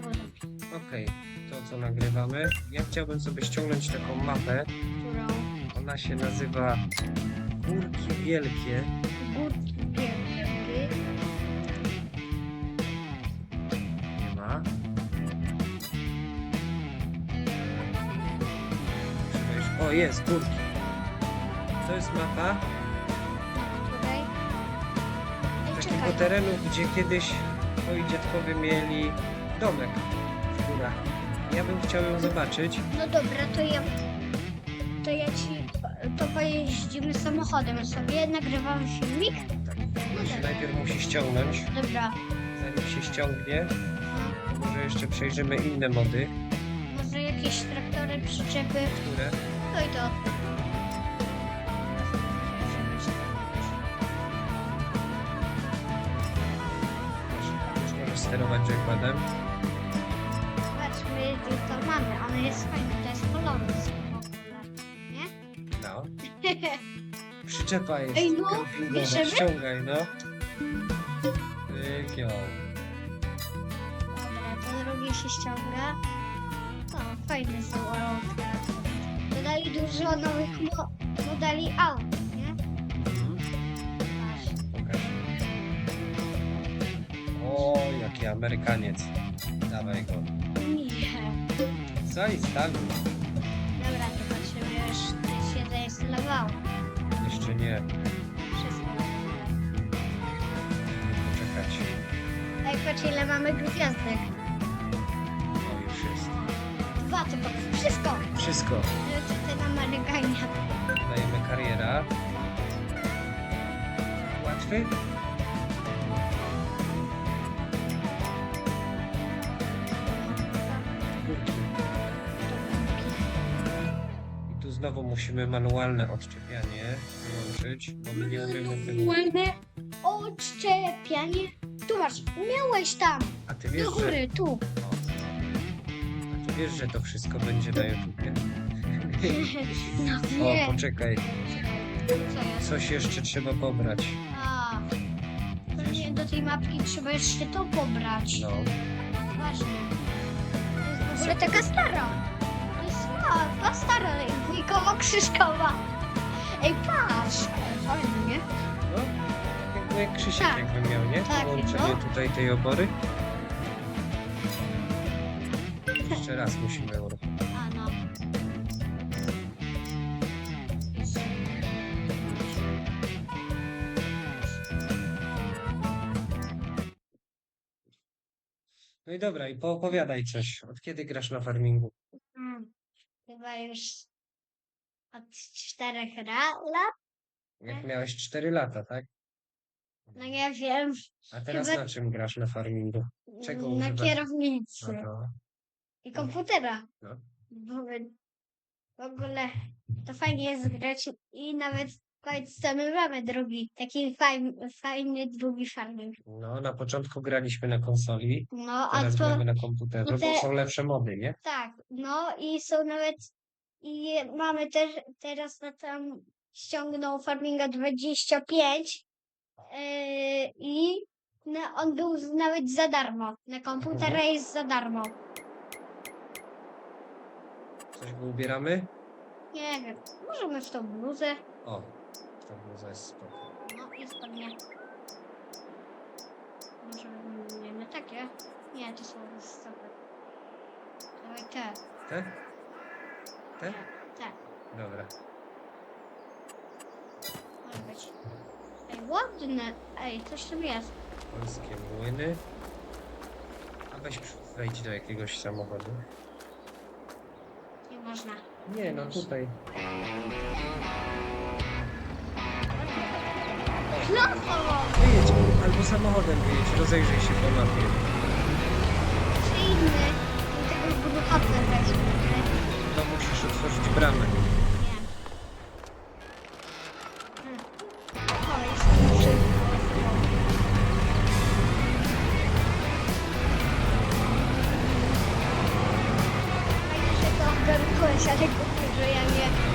dowodu. Okej, to co nagrywamy. Ja chciałbym sobie ściągnąć taką mapę. Którą Ona się nazywa Górki Wielkie. górki wielkie. Nie ma. Trzeba już- O, jest, górki. To jest mapa Na której... Ej, takiego czekaj. terenu, gdzie kiedyś moi dziadkowie mieli domek w górach. Ja bym chciał ją zobaczyć. No dobra, to ja... To ja ci... To pojeździmy samochodem sobie, nagrywam filmik. Tak, to się najpierw musi ściągnąć. Dobra. Zanim się ściągnie, No, może jeszcze przejrzymy inne mody, może jakieś traktory, przyczepy. które No i to. Sterować jackpadem. Patrzmy, to mamy. Ono jest fajne, to jest kolorowe. Nie? No. Przyczepa jest Ej, no, kempingowa. bierzemy? Ściągaj, no. Tyk ją. Dobra, to drugie się ściąga. O, fajne są autka. Dodali dużo nowych mo modeli aut, nie? Mhm. Pokaż. O, jaki Amerykaniec. Dawaj go. Nie. Co i? Dobra, to patrzymy już, ty się zainstalowało. Jeszcze nie. Wszystko. Poczekać. Ej, patrz ile mamy gwiazdek. O, już jest. Dwa tylko. Wszystko. Wszystko. Że ty na Amerykanie. Dajemy kariera. Łatwy? Znowu musimy manualne odczepianie wyłączyć, bo my nie umiemy tego. Manualne odczepianie. Tu masz, miałeś tam. A ty wiesz, Do że... góry, tu. A ty wiesz, że to wszystko będzie na YouTubie. No O, nie. poczekaj. Co jest? Coś jeszcze trzeba pobrać. A. Pewnie do tej mapki trzeba jeszcze to pobrać. No. Ważne. To jest w ogóle taka stara. To jest mapa stara, wujkowo-krzyżkowa. Ej, patrz. Fajnie, nie? No, jakby jak Krzysiek Tak. jakby miał, nie? Tak, Połączenie no. tutaj tej obory. Jeszcze raz musimy uruchomić. A no. No i dobra, i poopowiadaj coś. Od kiedy grasz na farmingu? Hmm. Chyba już od czterech ra- lat. Jak miałeś 4 lata, tak? No nie wiem. A teraz Chyba- na czym grasz na farmingu? Czego na używasz? kierownicy. No to... I komputera. No. Bo W ogóle to fajnie jest grać i nawet końcu my mamy drugi, taki fajny, fajny drugi farming. No, na początku graliśmy na konsoli, No a teraz to gramy na komputerze, no te- bo są lepsze mody, nie? tak, no i są nawet i mamy też teraz na tam ściągnął farminga 25 yy, i na, on był z- nawet za darmo. Na komputera Mhm. jest za darmo. Coś go ubieramy? Nie wiem, możemy w tą bluzę. O, to bluza jest spoko. No i spodnie. Może będziemy takie? Nie, to są stopy. Dawaj te. Te? Te? Te. Dobra. Może być. Ej, ładne. Ej, coś tam jest. Polskie młyny. A weź wejdź do jakiegoś samochodu. Nie można. Nie, no tutaj. Znowu! Wyjedź, albo samochodem wyjedź, rozejrzyj się po mapie. Czy inny? Do tego gruchotę weźmy. To musisz otworzyć bramę. Ale kupię, że ja nie,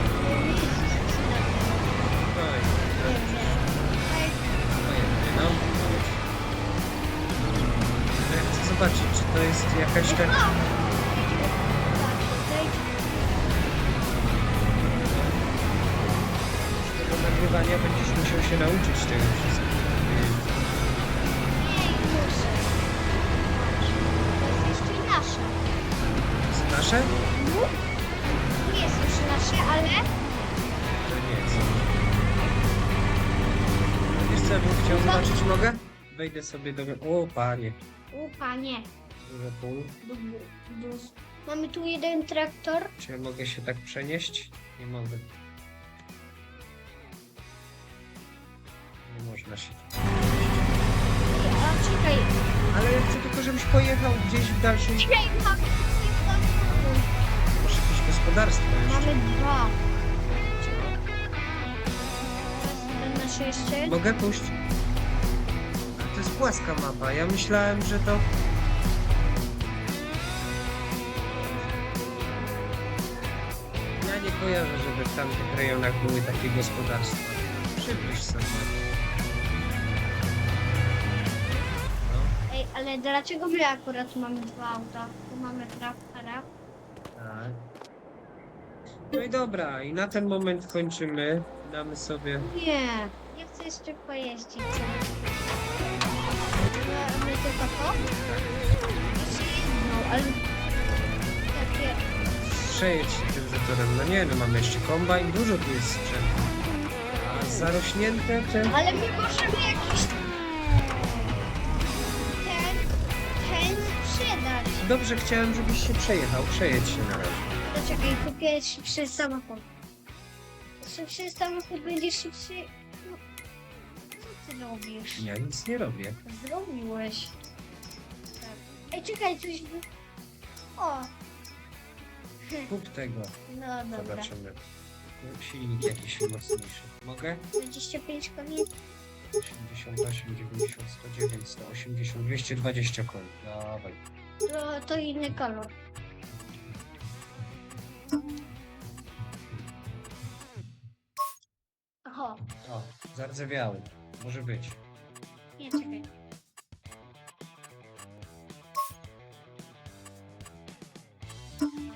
Tak, wejdź. tego nagrywania będziesz musiał się nauczyć tego wszystkiego. Nasze. No, nie jest już nasze, ale To nie jest. Wiesz co, ja bym chciał zobaczyć, mogę? Wejdę sobie do... O, panie. u panie. Duże pól. Du- Mamy tu jeden traktor. Czy ja mogę się tak przenieść? Nie mogę. Nie można się. A czekaj, Ale ja chcę tylko, żebyś pojechał gdzieś w dalszym... czekaj, mamy Masz jakieś gospodarstwo jeszcze. Mamy dwa. Teraz nasze jeszcze. Mogę pójść? A to jest płaska mapa. Ja myślałem, że to... kojarzę, żeby w tamtych rejonach były takie gospodarstwa. Przybliż sobie. No, Ej, ale dlaczego my akurat mamy dwa auta? Tu mamy traktora. tak. No i dobra, i na ten moment kończymy. Damy sobie... Nie, ja chcę jeszcze pojeździć. Mamy tylko to? Jeszcze jedną, ale takie... Przejedź zatorem. No nie, no mamy jeszcze kombajn. Dużo tu jest sprzętu. A zarośnięte te... Ale my możemy jakiś... Ten... ten sprzedać. Dobrze, chciałem, żebyś się przejechał. Przejedź się na razie. To czekaj, kupię szybszy samochód. Szybszy samochód będzie szybszy... No, co ty robisz? Ja nic nie robię. Zrobiłeś. Tak. Ej, czekaj, coś... O! Kup tego. No dobra. Zobaczymy. No, Silnik jakiś mocniejszy. Mogę? 25 koni. 88, 90, 109, 180, 220 koni. Dawaj. To, to inny kolor. Oho, O, zardzewiały. Może być. nie, czekaj.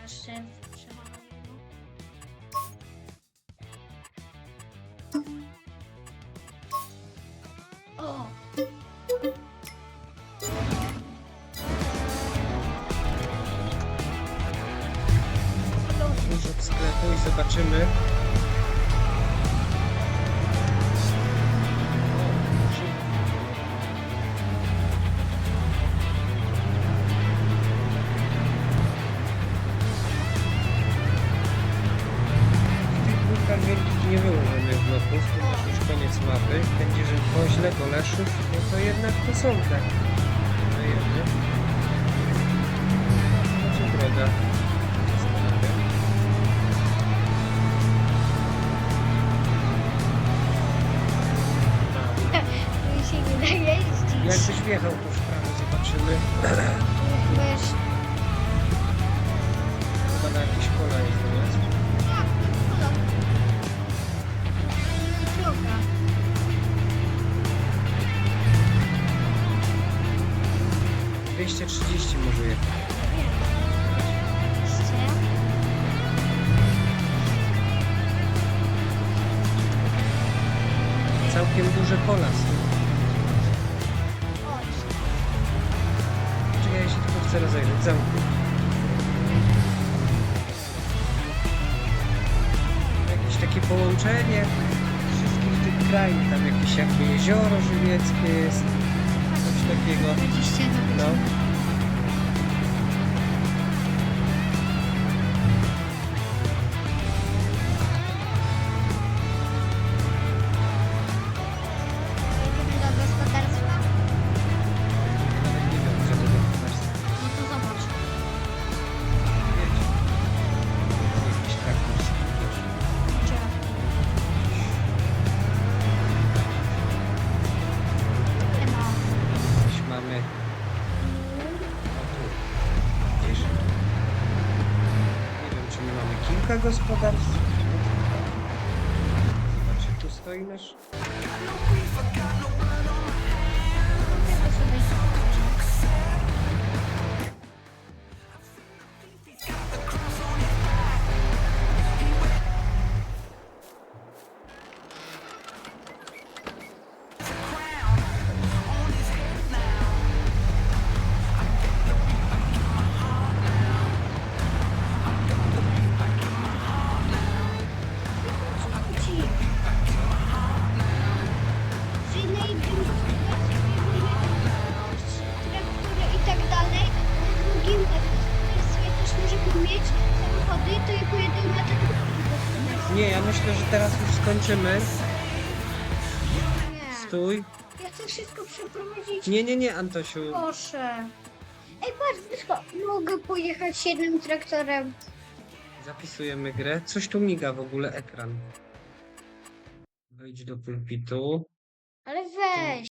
Jeszcze przemaluję. O! Dużo w sklepu i zobaczymy. No to jednak to są te rejony. Znaczy droga. Mi się nie da jeździć. Jakbyś wjechał tu w prawo, zobaczymy. Chyba Całkiem duże pola są. Czekaj, ja się tylko chcę rozejrzeć. Zamknij. Jakieś takie połączenie wszystkich tych krain. Tam jakieś jakby jezioro żywieckie jest. Coś takiego. 20 No. My mamy kilka gospodarstw. Zobacz, tu stoi nasz... myślę, że teraz już skończymy. Nie. Stój. Ja chcę wszystko przeprowadzić. Nie, nie, nie, Antosiu. Proszę. Ej, patrz, Zbyszko, mogę pojechać jednym traktorem. Zapisujemy grę. Coś tu miga w ogóle ekran. Wejdź do pulpitu. Ale weź.